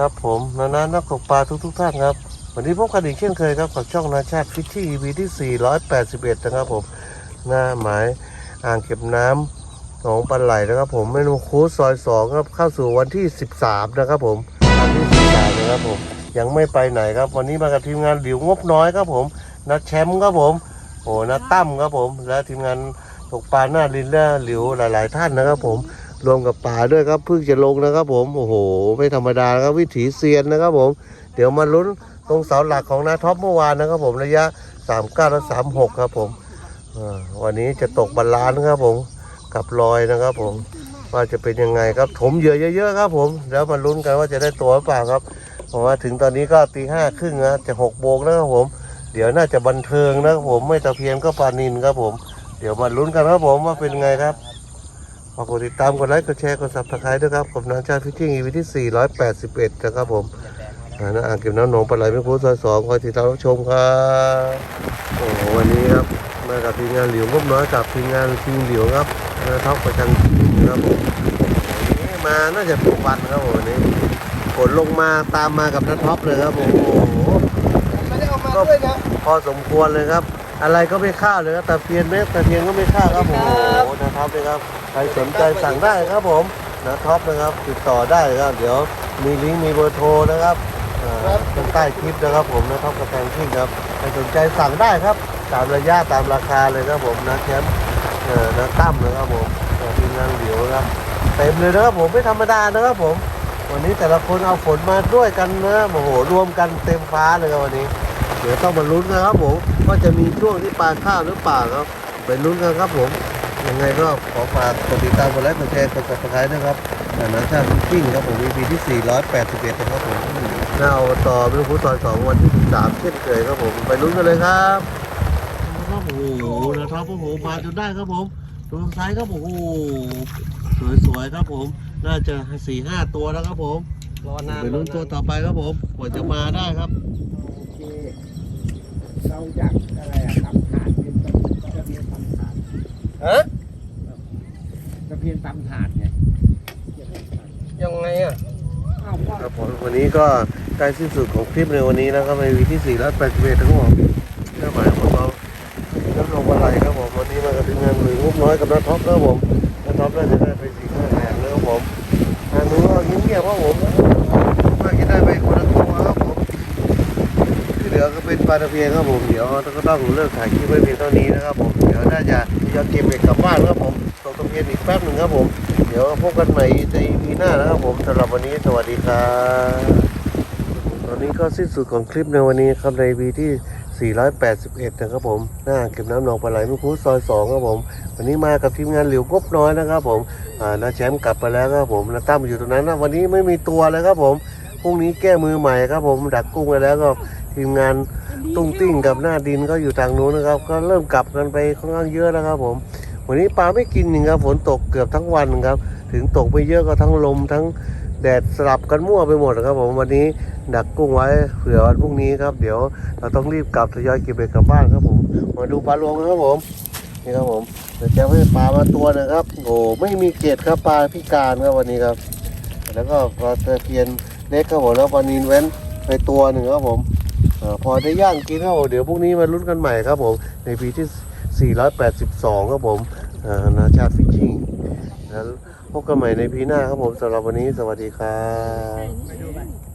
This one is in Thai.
ครับผมนานานักตกปลาทุกทุกๆท่านครับ วันนี้พบกันอีกเช่นเคยครับกับช่องนาชาติฟิชชี่ EP ที่ 481 นะครับผม หน้าหมายอ่างเก็บน้ำหนองปลาไหลนะครับผมเมนูคูซอย2ครับเข้าสู่วันที่ 13 นะครับผมวันที่ 13 นะครับผม ยังไม่ไปไหนครับ วันนี้มากับทีมงานหลิวงบน้อยครับผมนัดแชมป์ครับผมโอ้นัดตั้มครับผม และทีมงานตกปลาหน้าลินและหลิวหลาย ๆ ท่านนะครับผม รวมกับป่าด้วยครับเพิ่งจะลงนะครับ ผมโอ้โห ไม่ธรรมดานะครับวิถีเซียนนะครับ ผม เดี๋ยวมาลุ้นตรงเสาหลักของนาท็อปเมื่อวานนะครับ ผมระยะ 39และ36 ครับผมวันนี้จะตกบาลานซ์ครับผมกับรอยนะครับ ผมว่าจะเป็นยังไงครับถมเหยื่อเยอะๆครับผมแล้วมาลุ้นกันว่าจะได้ตัวหรือเปล่าครับเพราะว่าถึงตอนนี้ก็ตีห้าครึ่งนะจะหกโมงแล้วครับผม เดี๋ยวน่าจะบันเทิงนะครับผมไม่ตะเพียนก็ปานินครับผม เดี๋ยวมาลุ้นกันครับผมว่าเป็นไงครับากกดติดตามกดไลค์กดแชร์กดซับสไครต์ด้วยครับกับน้ำชาติฟิชชิ่งอีพีที่ 481 นะครับผมอ่านะอ่างเก็บน้ำหนองปลาไหลไม่พูดซอยสองคอยติดตามรับชมครับโอ้โหวันนี้ครับมากับทีมงานหลิวงบน้อยกับทีมงานทีมหลิวครับนะท็อปประชันนะครับผมวันนี้มาน่าจะทุกวันครับผมวันนี้ฝนลงมาตามมากับนัทท็อปเลยครับผมโอ้โหไม่ได้เอามาด้วยนะพอสมควรเลยครับ อะไรก็ไม่ฆ่าเลยครับแต่เพียนเม็ดแต่เพียนก็ไม่ฆ่าครับผมโอ้โหนะครับเลยครับ ใครสนใจสั่งได้ครับผมนะท็อปนะครับติดต่อได้ครับเดี๋ยวมีลิงก์มีเบอร์โทรนะครับข้างใต้คลิปนะครับผมนะท็อปกระแตงชิ่ครับใครสนใจสั่งได้ครับ ตามระยะตามราคาเลยครับผมนะแชมป์เออนะตั้มนะครับผมทีมงานเหลียวครับเต็มเลยนะครับผมไม่ธรรมดานะครับผม วันนี้แต่ละคนเอาฝนมาด้วยกันนะโอ้โหรวมกันเต็มฟ้าเลยครับวันนี้ เดี๋ยวต้องมาลุ้นนะครับผมว่าจะมีช่วงที่ปลาข้าวหรือเปล่าครับไปลุ้นกันครับผม ยังไงก็ขอฝากกดติดตามกดไลค์กดแชร์กด subscribe นะครับแต่นักชาติฟิ้งครับผม EP ที่ 481นะครับผมหน้าอบตไม่รู้พุซอยสองวันที่13เช่นเคยครับผม ไปลุ้นกันเลยครับครับโอ้โหนะครับโอ้โหมาจนได้ครับผมตัวซ้ายครับโอ้โหสวยๆครับผม น่าจะสี่ห้าตัวแล้วครับผมรอนานไปลุ้นตัวต่อไปครับผมกว่าจะมาได้ครับโอเคเราอยากอะไรอะตำถาดเป็นตะเพียนตำถาด ฮะตะเพียนตำถาดไงยังไงอะอ้าวว่าครับผมวันนี้ก็ใกล้สิ้นสุดของคลิปในวันนี้นะครับในวีที่4แล้ว81ทั้งหมดเป้าหมายของเราน้ำลงอะไรครับผมวันนี้มากับทีมงานหนึ่งงบน้อยกับน้าท็อปนะครับผมน้าท็อปน่าจะได้ไปสี่ห้าแสนนะครับผมทางนู้นก็เงียบๆครับผมมากินได้ไปคนละตัวครับผมที่ เป็นปลาตะเพียนครับผมเดี๋ยวก็ต้องเลิกถ่ายคลิปไว้เพียงเท่านี้นะครับผมเดี๋ยวน่าจะจะเก็บเบ็ดกลับบ้านครับผมตกตะเพียนอีกแป๊บหนึ่งครับผม เดี๋ยวพบกันใหม่ใน EP หน้านะครับผมสำหรับวันนี้สวัสดีครับตอนนี้ก็สิ้นสุดของคลิปในวันนี้ครับใน EP ที่481 นะครับผม หน้าเก็บน้ำหนองปลาไหลมุคุซอย 2 ครับผม วันนี้มากับทีมงานเหลิวงบน้อยนะครับผมอ่าน้าแชมป์กลับไปแล้วครับผมน้าตั้มอยู่ตรงนั้นนะ วันนี้ไม่มีตัวเลยครับผม พรุ่งนี้แก้มือใหม่ครับผม ดักกุ้งไปแล้วก็ ทีมงานตุ้งติ้งกับหน้าดินก็อยู่ทางนู้นนะครับ ก็เริ่มกลับกันไปค่อนข้างเยอะแล้วครับ ผม วันนี้ปลาไม่กินจริงครับฝนตกเกือบทั้งวันครับ ถึงตกไปเยอะก็ทั้งลมทั้งแดดสลับกันมั่วไปหมดนะครับ ผมวันนี้ดักกุ้งไว้เผื่อวันพรุ่งนี้ครับ เดี๋ยวเราต้องรีบกลับทยอยเก็บเบ็ดกลับบ้านครับผมมาดูปลารวมกันครับผมนี่ครับผมเดี๋ยวจะให้ปลามาตัวนะครับโอ้ไม่มีเกล็ดครับปลาพิการครับวันนี้ครับ แล้วก็ปลาตะเพียนเล็กครับผมแล้วปลานินเว้นไปตัวหนึ่งครับผม พอได้ย่างกินครับผมเดี๋ยวพรุ่งนี้มาลุ้นกันใหม่ครับผม ในปีที่ 482 ครับผมอานาชาฟิชชิ่งแล้วพบกันใหม่ในปีหน้าครับผมสำหรับวันนี้สวัสดีครับ